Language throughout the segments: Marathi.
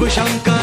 ശിവശങ്കർ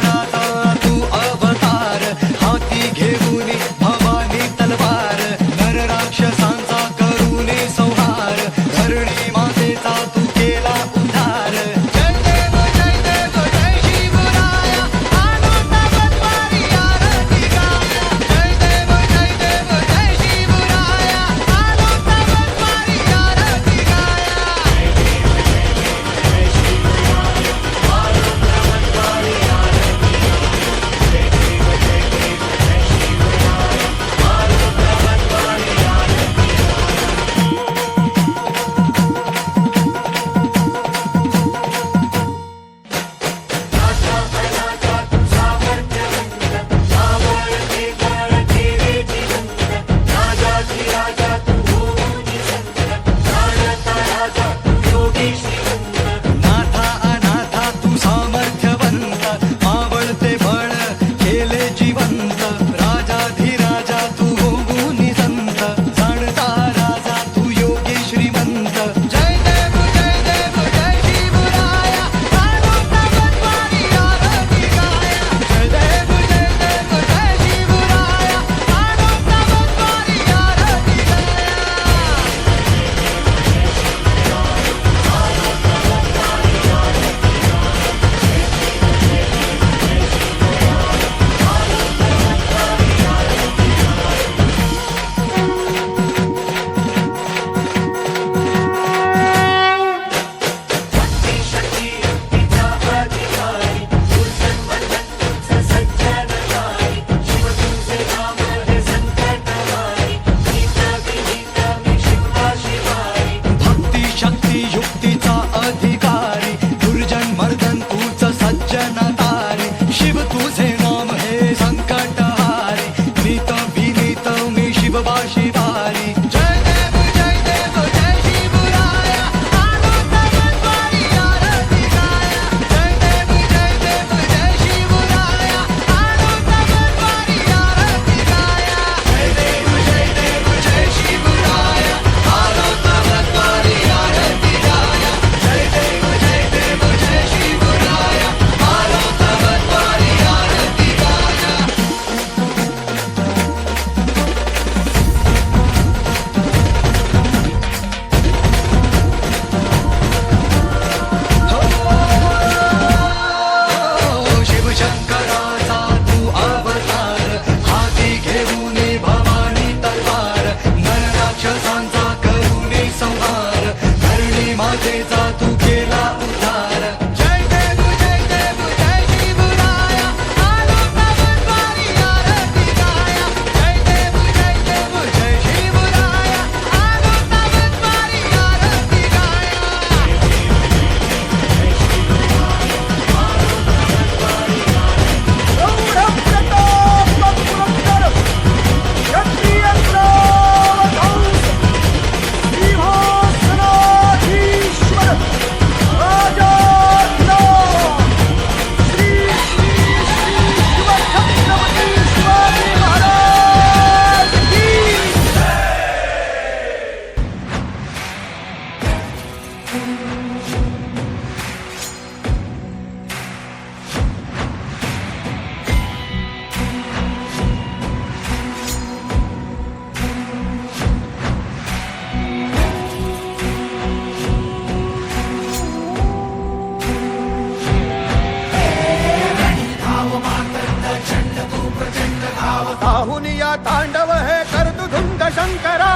पाहून या तांडव हे कर्तुधुंद शंकरा.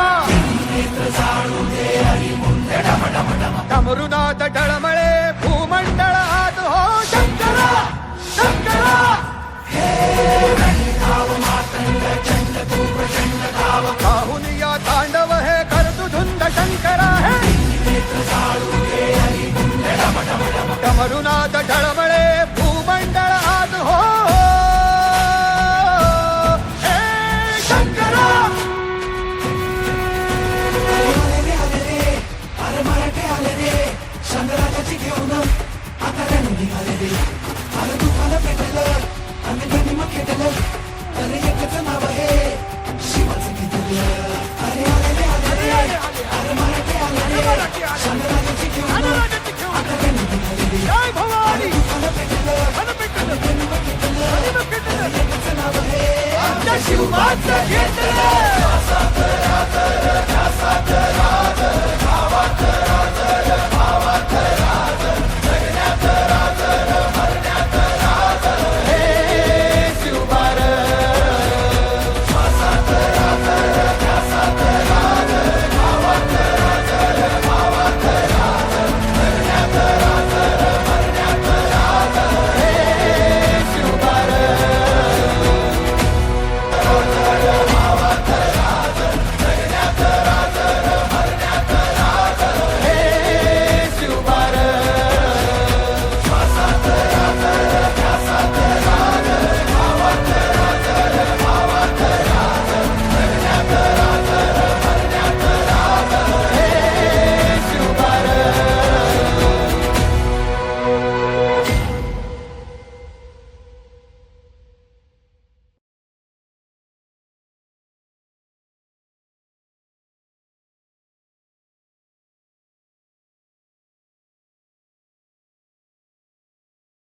डमरुनाथ डळमळे भूमंडळ हात हो शंकरा शंकरा. पाहून या तांडव हे कर्तुधुंद शंकरा. हे डमरुनाथ डळमळे Kumar Satyendra